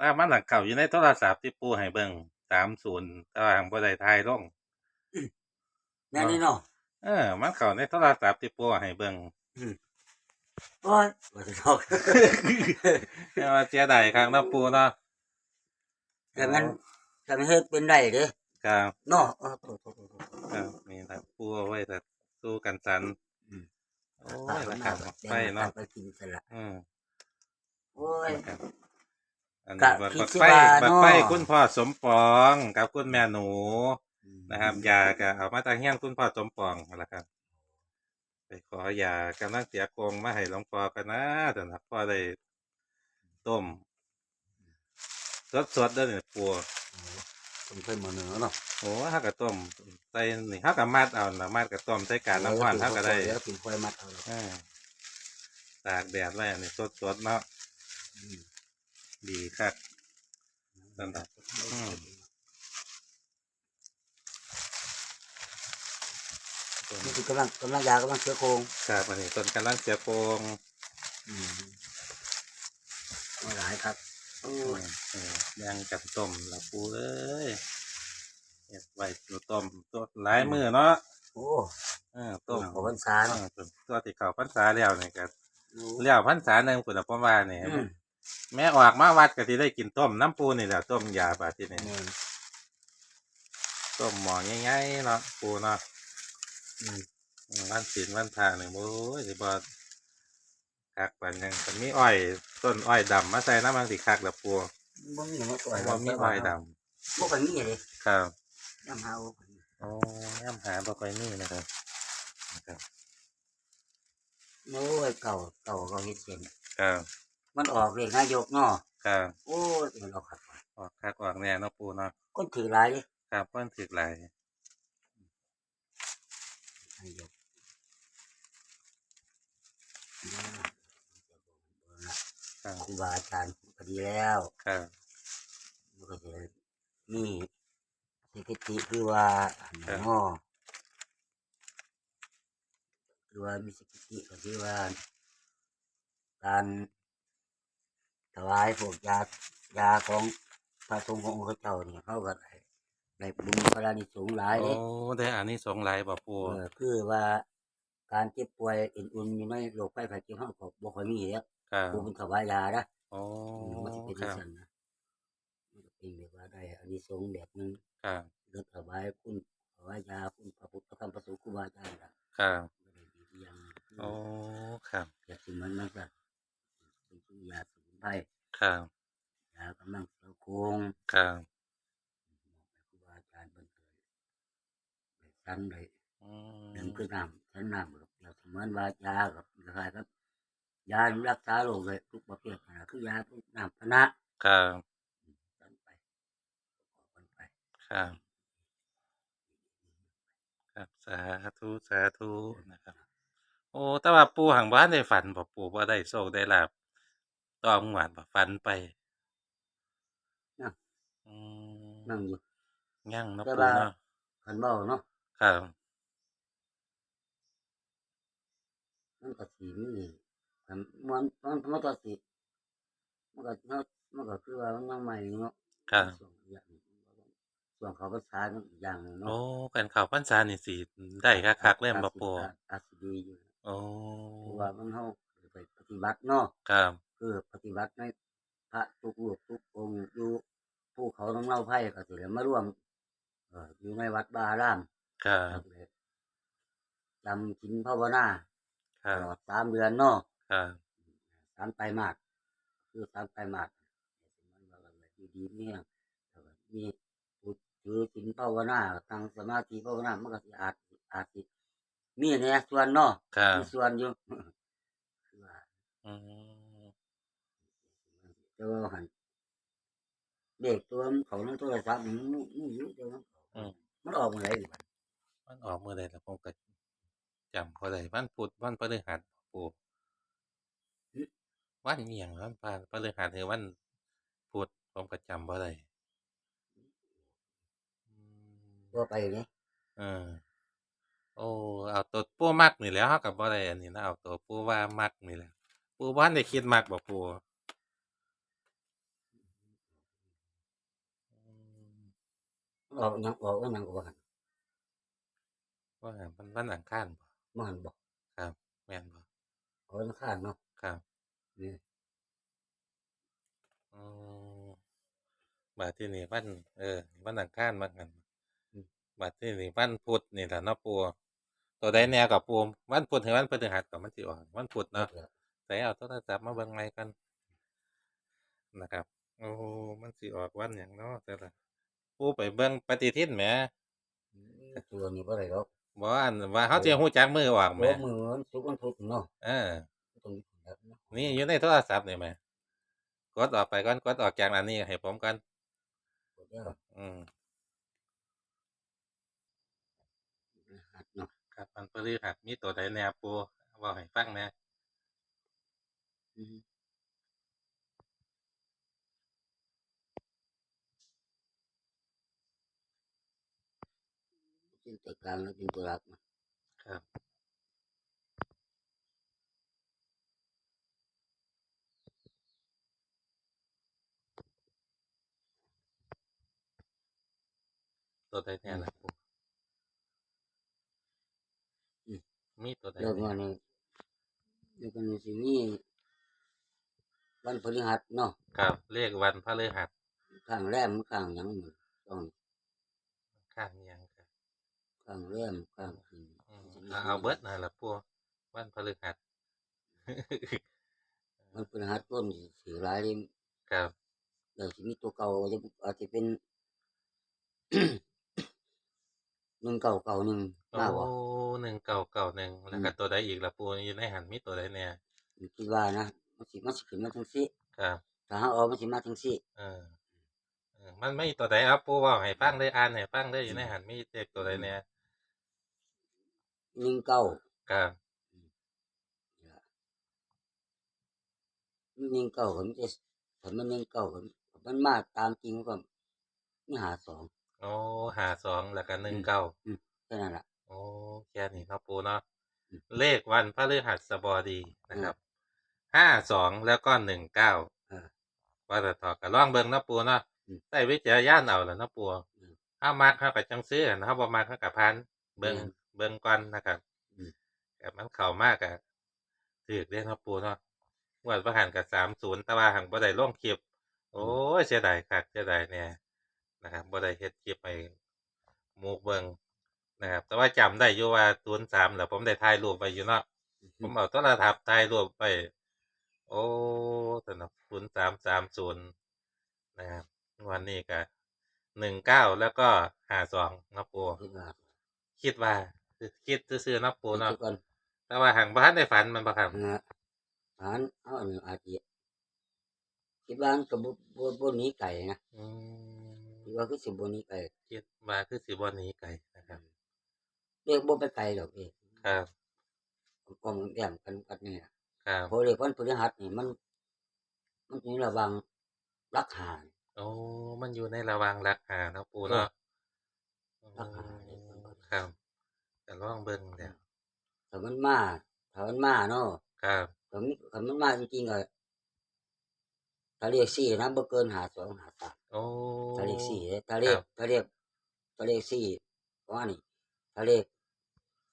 ว่ามันหลังเก่าอยู่ในโทรศัพท์ที่ปูให้เบิ่ง30แต่ว่าหังบ่ได้ถ่ายลงแน่นี่เนาะเออ มันเข้าในโทรศัพท์ที่ปูให้เบิ่งโอ้ยว่าจะบอกแต่ว่าเสียดายครั้งเนาะปูเนาะแต่มันแต่มันเฮ็ดเป็นได้เด้ครับเนาะเออโทษโทษโทษโทษครับนี่ครับปูเอาไว้แต่สู้กันสันอืมโอ้ยราคาบักไฟเนาะไปกินซะละอืมโอ้ยครับ อันกะนี้บักคิดบักสิไฟว่าบักไฟเนาะคุณพ่อสมปองกับคุณแม่หนูนะครับยาก็เอามาตางเฮียนคุณพ่อสมปองนั่นแหละครับไปขอยากำลังเสียกงมาให้หลวงพ่อกันนะแต่นะพ่อได้ต้มสดๆเด้อเนี่ยปัวผมเคยมาเหนือเนาะโอ้เฮาก็ต้มใส่นี่เฮาก็มัดเอานะมัดก็ต้มใส่กาน้ำร้อนเฮาก็ได้แล้วถึงค่อยมัดเอาเนาะอ่าตากแดดไว้อันนี้สดๆเนาะอืม ดีครับนั่นแหละอืมนี่คือกำลังกำลังยากำลังเชื้อโครงครับอันนี้ต้นกำลังเสียโปงอืมมาหลายครับโอ้อืยมอืมยังกับต้มละปูเอ้ยเฮ็ดไว้ตัวต้มตัวหลายมือเนาะโอ้เออต้มขอพรรษาเอเนาะอตัวที่เขาพรรษาแล้วนี่ก็โอ้เลี้ยวพรรษาหนึ่งปุ่นน่ะผมว่านี่อืม แม่ออกมาวัดก็สิได้กินต้มน้ำปูนี่แหละต้มยาบาดที่นี่แม่นต้มหมอง่ายๆเนาะปูเนาะอืมอืมวันศีลวันพระนี่โอ้ยสิบ่คักปานยังก็มีอ้อย ต้นอ้อยดำมาใส่น้ำมันสิคักละปูบ่มีมาก่อยบ่มีอ้อยดำบ่ค่อยมีเลยครับยังหาบ่ค่อยมีโอ้ย่ำหาบ่ค่อยมีนะครับนะครับโอ้ยเก่าเก่าก็เฮ็ดเสียนครับ มันออกเลขนายกเนาะครับโอ้ยมันออกครับออกคักออกแน่เนาะปูเนาะคนถือหลายเด้ครับเพิ่นถึกหลายนายกอืมครับครูบาอาจารย์ก็ดีแล้วครับมันก็จะมีสถิติคือว่าอันนั้นเนาะคือว่ามีสถิติก็คือว่าการถ วายพวกยายาของพระสงฆ์ขององค์เจ้าเนี่ยเขาก็ได้ได้บุญพระนิสงส์หลายโอ้เด้ได้อันนี้สงส์หลายบ่ปูเออคือว่าการเจ็บป่วยอื่นๆอยู่ในโรคภัยไข้เจ็บเฮาก็บ่ค่อยมีแล้วครับผู้เป็นถวายยานะโอ้มันสิเป็นคจังรับซั่นนะมันก็เป็นแบบว่าได้อานิสงส์แบบหนึงครับเรื่องถวายคุณถวายยาคุณพระพุทธพระธรรมพระสงฆ์ครูบาอาจารย์ล่ะครับก็ได้ดีอย่างหนึ่งโอ้ครับเกิดขึ้นมันมันก็เป็นสุยาสมุนไพรครับยากำลังเสริมโครงครับครูบาอาจารย์เพิ่นเคยได้ชั้นได้อืหนึ่งมคือน้ำชั้นน้ำกับเราเสมือนว่ายากับคล้ายๆครับ ยารักษาโรคเลยทุกประเภทนะคือยาทุกน้ำพนะครับชั้นไปขอกันไป ครับ ครับสาธุสาธุนะครับ โอ้แต่ว่าปู่หังบ้านได้ฝันบ่ปู่บ่ได้โชคได้ลาบ ตองหวานบ่ฝันไปนั่งอืมนั่งอยู่ ยังเนาะแต่ปู่ว่า เนาะขันเบาเนาะครับ มันก็สีนี่ขันมันมันมันก็สีมันก็เนาะมันก็คือว่ามันยังใหม่อยู่เนาะครับ ส่วนอย่างส่วนเขาภาษาอีกอย่างหนึ่งเนาะโอ้กันเข้าพรรษานี่สิได้คักๆเลยบ่ปู่อาจอาจสิดีอยู่โอ้เพราะว่ามันเฮาไปปฏิบัติเนาะ ครับ คือปฏิบัติในพระทุกรูปทุกองค์อยู่ภูเขาน้ำเล่าไผ่ก็สิได้มาร่วมเอ่ออยู่ในวัดบาอารามครับเลยจำชินภาวนาครัตบลอดสามเดือนเนาะครับสามไตรมาสคือสามไตรมาสมันว่ากันเลยดีๆเนี่ยแล้วก็มีผู้ถือชินภาวนาตั้งสมาธิภาวนามันก็สิอาจอาจสิมีเนี่ยส่วนเนาะครับมีส่วนอยู่คือว่าอืม แต่ว่าหันเด็กตัวมันเขาในโทรศัพท์มันมันมันอยู่แต่ว่าอืมมันออกมาไหนดิบัดมันออกมื้อใดล่ะผมก็จำบ่ได้วันพุธวันพฤหัสปู่วันอิหยังวันพพฤหัสหรือวันพุธผมก็จำบ่ได้อืมตัวไปเนี่ยเออโอ้เอาตัวปู่มักนี่แหล้วเฮาก็บ่ได้อันนี้นะเอาตัวปู่ว่ามักนี่แหละปู่บ่ทันได้คิดมักบ่ปู่ ออกหยังออกว่าหยังก็ว่าหั่นว่ามันวันอังคารบ่บ่หันบ่ครับแม่นบ่เอาวันอังคารเนาะครับนี่อืมบาดที่นี่วันเออวันอังคารมากันบาดที่นี่วันพุธนี่แหละเนาะปูตัวใดแนวกับปูวันพุธถึงวันพฤหัสก็มันสิออกวันพุธเนาะใส่เอาโทรศัพท์มาเบิ่งไงกันนะครับ โอ้มันสิออกวันอย่างเนาะแต่ละ ปูไปเบิ่งปฏิทินแหมตัวนี้บ่ได้ดอกบ่อันว่าเขาจะฮู้จักมือออกแหมโอ้มือวันศุกร์วันพุธเนาะเออตรงนี้ครับเนาะนี่อยู่ในโทรศัพท์นี่แหมกดออกไปก่อนกดออกจากอันนี้ให้ผมกันเดี๋ยวอืมหัดเนาะครับมันพฤหัสมีตัวใดแนวปูเว่าให้ฟังแหน่ เป็นตัวกลางแล้วเป็นตัวหลักนะครับ ตัวใดแนวล่ะปูมีตัวใดเรื่องแน่ว่านี่เรื่องนี้สิมีวันพฤหัสเนาะครับเลขวันพฤหัสข้างแรมข้างหยังหมดต้องข้างอิหยังครับ ข้างแรมข้างขึ้นอืมเอาเอาเบิดนั่นล่ะปูวันพฤหัส มันพฤหัสต้นสิสิหลายเลยครับ เดี๋ยวสิมีตัวเก่าอาจจะอาจจะเป็น หนึ่งเก่าเก่าหนึ่งโอ้มาบ่หนึ่งเก่าเก่าหนึ่งแล้วก็ตัวใดอีกละปูอยู่ในหันมีตัวใดเนี่ยคิดว่านะมันสิมันสิขึ้นมาทั้งสี่ครับ ถ้าหาออกมันสิมาทั้งสี่เออเออมันไม่ตัวใดเอาปูเว่าให้ฟังได้อ่านให้ฟังได้อยู่ในหันมีเด็กตัวใดเนี่ย หนึ่งเก่าครับ หนึ่งเก่าผมจะถ้ามันหนึ่งเก่าผมมันมาตามจริงก็นี่หาสองโอ้หาสองแล้วก็หนึ่งเก้าแค่นั้นแหละโอ้แค่นี้เนาะปูเนาะอืมเลขวันพฤหัสบดีนะครับห้าสองแล้วก็หนึ่งเก้าเออว่าจะต่อกับล่องเบิงเนาะปูเนาะอืมใส่วิจารณญาณเอาแหละเนาะปูอืมถ้ามักเข้ากับจังซื้อนะครับบ่มักเข้ากับพันเบิงอืม เบิงก่อนนะครับอืมแต่มันเข้ามากอะถือเด้เนาะปูเนาะงวดประหันกับสามศูนย์แต่ว่าหังบ่ได้ลงคลิปโอ้ยเสียดายคักเสียดายเนี่ยนะครับบ่ได้เฮ็ดคลิปให้หมูเบิงนะครับ แต่ว่าจำได้อยู่ว่าศูนย์สามแล้วผมได้ถ่ายรูปไว้อยู่เนาะผมเอาโทรศัพท์ถ่ายรูปไป โอ้สนับศูนย์สามสามศูนย์นะครับวันนี้ก็หนึ่งเก้าแล้วก็ห้าสองนะปูคิดว่า คิดว่าคือคิดซื่อๆนะปูเนาะคิดก่อนแต่ว่าหังบ้านในฝันมันประครับนะฐานเอาอันนี้อาจจะคิดว่ามันกับบบบนนี้ไก่นะอืมคิดว่าคือสิบบนนี้ไก่คิดว่าคือสิบวันนี้ไกลนะครับ เรียกบ่ไปไก่หรอกเองครับก็มันแย่งกันกันนี่แหละครับเพราะเรียกวันพฤหัสนี่มัน มันอยู่ระหวังรักหาโอ้มันอยู่ในระหวางรักหานะปูเนาะรักหาอืมครับ แต่ลองเบิ่งเดี๋ยวถ้ามันมาถ้ามันมาเนาะครับถ้ามันถ้ามันมาจริงๆก็ถ้าเรียกสี่นะบ่เกินหาสองหาสามโอ้ถ้าเรียกสี่เด้ถ้าเรียกครับถ้าเรียกถ้าเรียกสี่ว่านี่ถ้าเรียก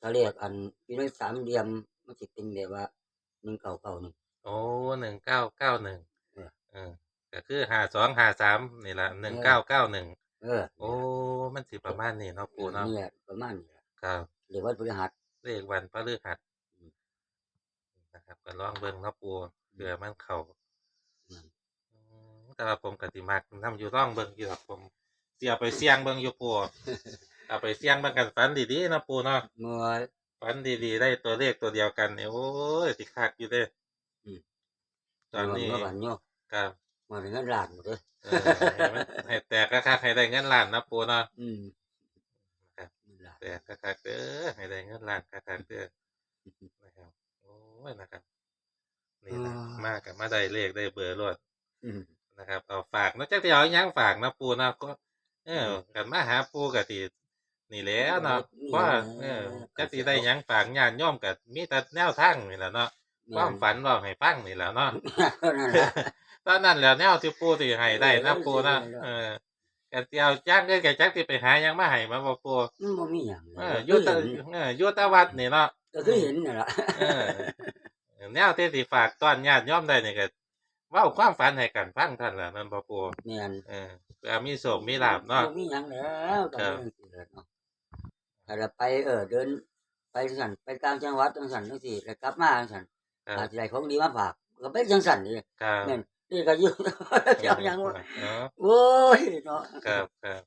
ถ้าเรียกอันอยู่ในสามเหลี่ยมมันสิเป็นแบบว่าหนึ่งเก่าเก่าหนึ่งโอ้หนึ่งเก้าเก้าหนึ่งเออเออก็คือหาสองหาสามนี่ละหนึ่งเก้าเก้าหนึ่งเออ โอ้ มันสิประมาณนี้เนาะปูเนาะนี่แหละประมาณนี้แหละครับ เรียกว่าพฤหัสเลขวันพฤหัสอืมนะครับ ก็ลองเบิ่งเนาะปูเผื่อมันเข้าอืมอืมแต่ว่าผมกติมักทำอยู่ร่องเบิ่งอยู่ครับผมเสียไปเสี่ยงเบิ่งอยู่ปูเอาไปเสี่ยงเบิ่งกันฝันดีๆเนาะปูเนาะเมื่อ ฝันดีๆได้ตัวเลขตัวเดียวกันเนี่ยโอ้ยสิคักอยู่เด้อืม ตอนนี้เมื่อวันโยครับมาถึงนั้นลานหมดเลยเออให้มันให้แตกคักๆให้ได้เงินล้านนะปูเนาะ อืมครับลานแตกคักๆเด้อให้ได้เงินล้านคักๆเด้อนะครับโอ้ยนะครับนี่นะมากกับมาได้เลขได้เบอร์รวดอืมนะครับ เอาฝากเนอกจากที่เอาหยังฝากนะปูนะก็เออกันมาหาปูกะตินี่แหล้วเนาะเพราะว่าเออจักสิได้หยังฝากญาติโยมกับมีแต่แนวทางนี่แหละเนาะความฝันว่าให้ฟังนี่แหละเนาะนั่นแหละตอนนั้นแหล้วแนวที่ปูที่ให้ได้นะปูนะเออ ก็สิเอาจ้างเงินก็จักสิไปหาหยังมาให้มาบ่ปูมันบ่มีหยังเอออยู่แตะก็คือเห็นเอออยู่แตะวัดนี่เนาะ ก็คือเห็นนั่นล่ะเออแนวที่สิฝากต้อนญาติโยมได้นี่ก็เว้าความฝันให้กันฟังท่านล่ะนั่นบ่ปูแม่นเออเพื่อมีโชคมีลาภเนาะบ่มีหยังแล้วตอนครับนี้จังซี่แหละเนาะถ้าเราไปเออเดิน ไปจังซั่นไปต่างจังหวัดจังซั่นจังซี่แล้วกลับมาจังซั่นครัอาบจสิได้ของดีมาฝากก็ไปจังซั่นนี่ครับแม่น นี่ก็อยู่เจ้าหยังวะเนาะโอ้ยเนาะครับครับ